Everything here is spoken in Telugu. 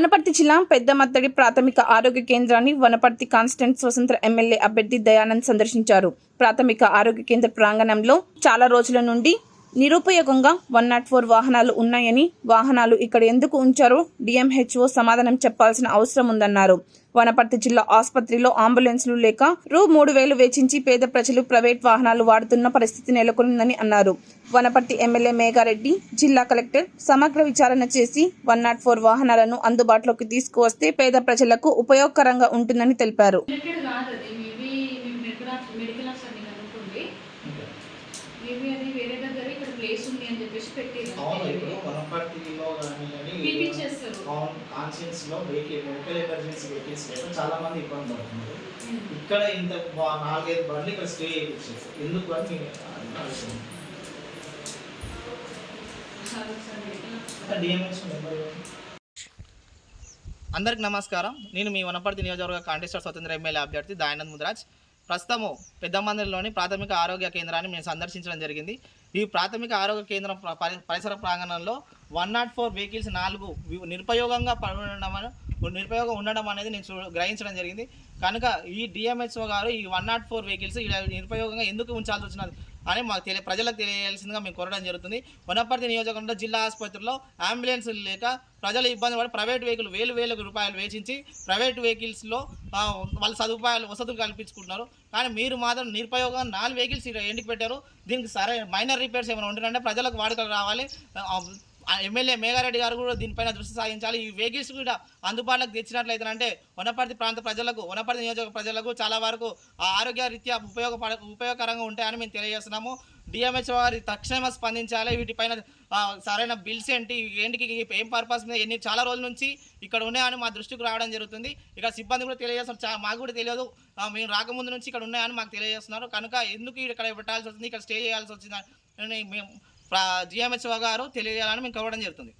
వనపర్తి జిల్లా పెద్దమత్తడి ప్రాథమిక ఆరోగ్య కేంద్రాన్ని వనపర్తి కాన్స్టెంట్ స్వతంత్ర ఎమ్మెల్యే అభ్యర్థి దయానంద్ సందర్శించారు. ప్రాథమిక ఆరోగ్య కేంద్ర ప్రాంగణంలో చాలా రోజుల నుండి నిరుపయోగంగా వన్ నాట్ ఫోర్ వాహనాలు ఉన్నాయని వాహనాలు ఇక్కడ ఎందుకు ఉంచారో డిఎంహెచ్ఓ సమాధానం చెప్పాల్సిన అవసరం ఉందన్నారు. వనపర్తి జిల్లా ఆసుపత్రిలో అంబులెన్స్లు లేక రూ మూడు వేలు వెచ్చించి పేద ప్రజలు ప్రైవేట్ వాహనాలు వాడుతున్న పరిస్థితి నెలకొనిందని అన్నారు. వనపర్తి ఎమ్మెల్యే మేఘారెడ్డి జిల్లా కలెక్టర్ సమగ్ర విచారణ చేసి వన్ నాట్ ఫోర్ వాహనాలను అందుబాటులోకి తీసుకువస్తే పేద ప్రజలకు ఉపయోగకరంగా ఉంటుందని తెలిపారు. మేబీ మేము మెడికల్ మెడికల్ ఆఫీసర్ని కనుక్కోండి మేబీ అది వేరే దగ్గర ఇక్కడ ప్లేస్ ఉంది అని చెప్పేసి అవును ఇప్పుడు పెట్టారు వనపర్తిలో కానీ పిలిపించేస్తారు. కాన్షియన్స్లో వెహికల్ మెడికల్ ఎమర్జెన్సీ వెహికల్స్ లేక చాలా మంది ఇబ్బంది పడుతున్నారు. ఇక్కడ ఇంత నాలుగైదు బండ్లు ఇక్కడ స్టే చేయించారు. ఎందుకు అని అందరికి నమస్కారం. నేను మీ వనపర్తి నియోజకవర్గ కాంటెస్టర్ స్వతంత్ర ఎమ్మెల్యే అభ్యర్థి దయానంద్ ముద్రాజ్. ప్రస్తుతము పెద్దమందిరిలోని ప్రాథమిక ఆరోగ్య కేంద్రాన్ని మేము సందర్శించడం జరిగింది. ఈ ప్రాథమిక ఆరోగ్య కేంద్రం పరి- పరిసర ప్రాంగణంలో వన్ నాట్ ఫోర్ వెహికల్స్ నాలుగు నిరుపయోగంగా పడి ఉండడం నిరుపయోగం ఉండడం అనేది నేను చూ గ్రహించడం జరిగింది. కనుక ఈ డిఎంహెచ్ఓ గారు ఈ వన్ నాట్ ఫోర్ వెహికల్స్ ఇలా నిరుపయోగంగా ఎందుకు ఉంచాల్సి వచ్చినది అని మాకు తెలియ ప్రజలకు తెలియాల్సిందిగా మేము కోరడం జరుగుతుంది. వనపర్తి నియోజకవర్గంలో జిల్లా ఆసుపత్రిలో అంబులెన్స్ లేక ప్రజలు ఇబ్బంది పడి ప్రైవేట్ వెహికల్ వేలు వేల రూపాయలు వేచించి ప్రైవేట్ వెహికల్స్లో వాళ్ళ సదుపాయాలు వసతులు కల్పించుకుంటున్నారు. కానీ మీరు మాత్రం నిరుపయోగం నాలుగు వెహికల్స్ ఎండికి పెట్టారు? దీనికి సరే మైనర్ రిపేర్స్ ఏమైనా ఉండాలంటే ప్రజలకు వాడుకలు రావాలి. ఎమ్మెల్యే మేఘారెడ్డి గారు కూడా దీనిపైన దృష్టి సాగించాలి. ఈ వెహికల్స్ కూడా అందుబాటులోకి తెచ్చినట్లయితే అంటే వనపర్తి ప్రాంత ప్రజలకు వనపర్తి నియోజక ప్రజలకు చాలా వరకు ఆ ఆరోగ్య రీత్యా ఉపయోగపడ ఉపయోగకరంగా ఉంటాయని మేము తెలియజేస్తున్నాము. డిఎంహెచ్ఓ వారి తక్షణమే స్పందించాలి. వీటిపైన సరైన బిల్స్ ఏంటి ఏంటికి ఏం పర్పస్ మీద ఎన్ని చాలా రోజుల నుంచి ఇక్కడ ఉన్నాయని మా దృష్టికి రావడం జరుగుతుంది. ఇక్కడ సిబ్బంది కూడా తెలియజేస్తున్నారు. చా- మాకు కూడా తెలియదు. మేము రాకముందు నుంచి ఇక్కడ ఉన్నాయని మాకు తెలియజేస్తున్నారు. కనుక ఎందుకు ఇక్కడ పెట్టాల్సి వస్తుంది ఇక్కడ స్టే చేయాల్సి వచ్చిందని మేము జిఎంహెచ్ఓ గారు తెలియజేయాలని మేము కోరడం జరుగుతుంది.